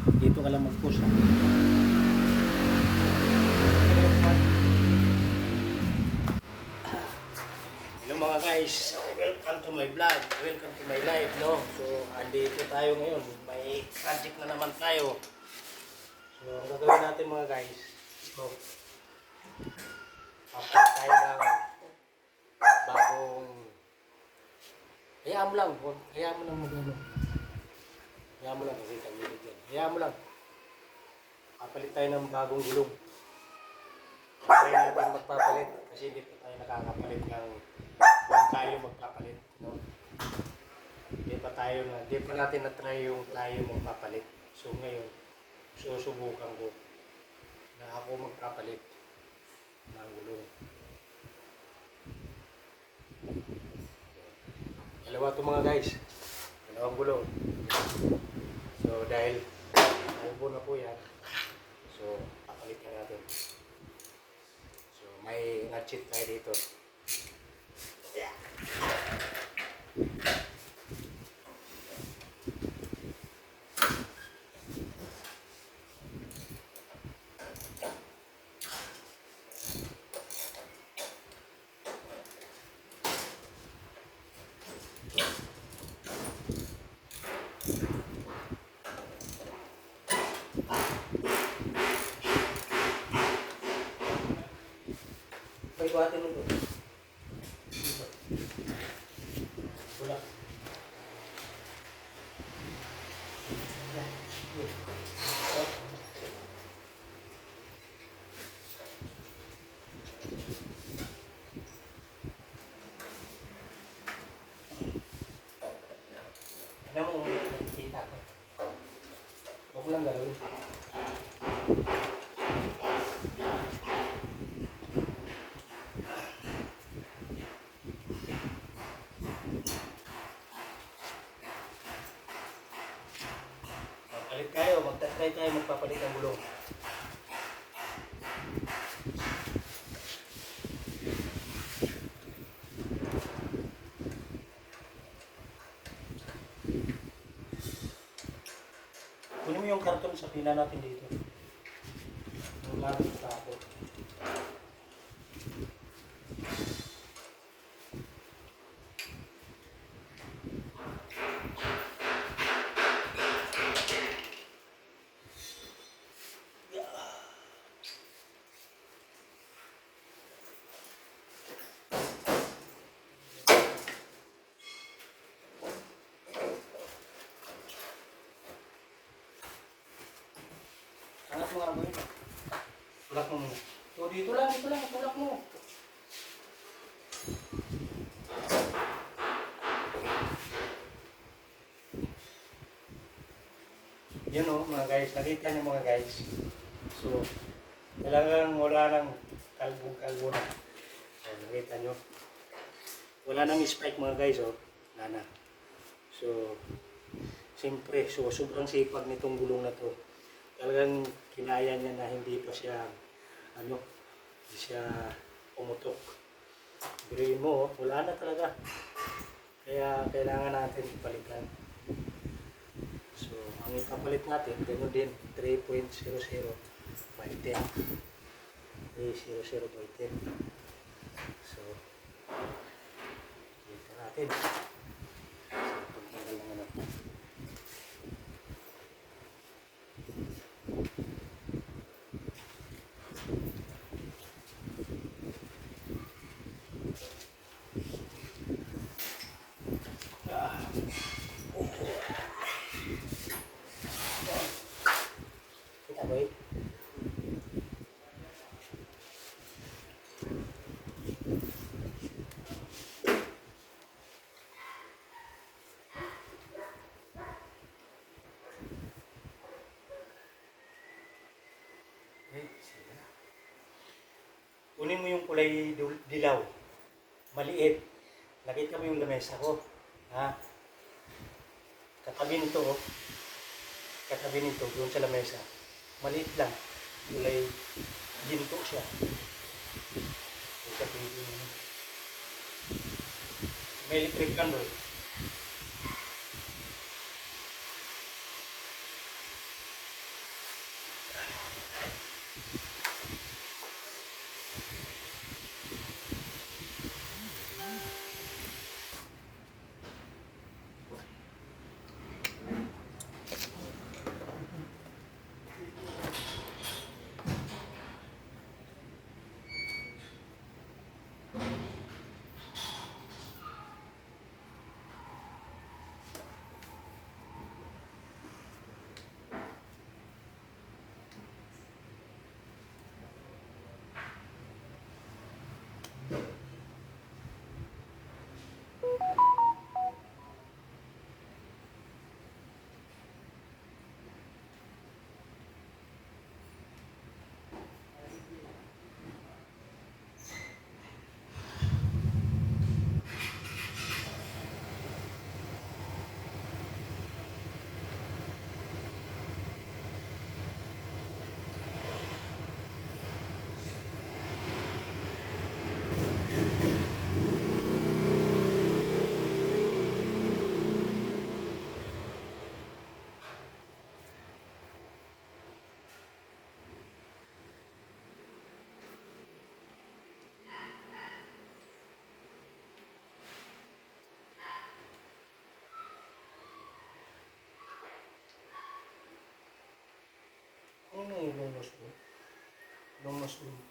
Dito ka lang mag-push. ha? Hello mga guys, welcome to my vlog, welcome to my live, no? So, andito tayo ngayon, may project na naman tayo. So, ang gagawin natin mga guys, so, papunta tayo ng bagong, hayaan mo lang, hayaan mo lang mag-ano. Hayaan mo lang, mo yun dyan. Hayaan mo lang. Papalit tayo ng bagong gulong. Try natin magpapalit kasi hindi pa tayo nakakapalit ng huwag tayo magpapalit. No? Hindi pa tayo na, hindi pa natin na-try yung tayo magpapalit. So ngayon, susubukan ko na ako magpapalit ng gulong. Dalawa to mga guys. Dalawang gulong. So dahil albo na po yan, so papalit na natin. So may ratchet tayo dito. May buhatin mo doon. Dito. Wala. Yan. Yun. Oh. Alam mo, nakikita ko. Huwag mo lang gawin. Magpalit tayo, magta-try tayo magpapalit ng gulong. Kunin mo yung karton sa pila natin dito. Yung lamit tapo. Angat mo nga mo yun. Tulak mo muna. So dito lang, dito lang, tulak mo. Yun o, mga guys. Nakita niyo mga guys. So, talagang wala nang kalbong-kalbo na. So, nakita niyo. Wala nang spike mga guys o. Wala na. So, siyempre, so, sobrang sipag nitong gulong na to talagang kinaya niya na hindi pa siya ano hindi siya pumutok biruin mo oh, wala na talaga. Kaya kailangan natin palitan so ang ipapalit natin gano'n din 3.00 by 10 3.00 by 10 so dito natin. So pagtagal ng ano Kita boy. Eh, sige na. Kunin mo yung kulay dilaw. Maliit. Nakita mo yung lamesa ko. Ha? Katabi nito, oh. Katabi nito, doon sa lamesa. Maliit lang. Kulay ginto siya. May electric candle. question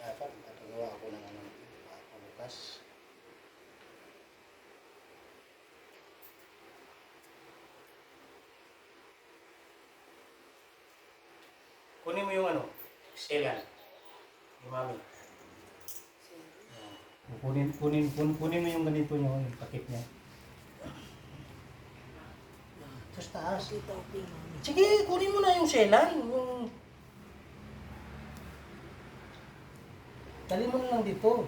Dapat nakagawa ako ng ano, bukas. Kunin mo yung ano, selan. Yung mami. Kunin, kunin, kunin, kunin mo yung ganito niya, yung pakit niya. Tapos taas. Sige, kunin mo na yung selan. Yung... Dali mo na lang dito.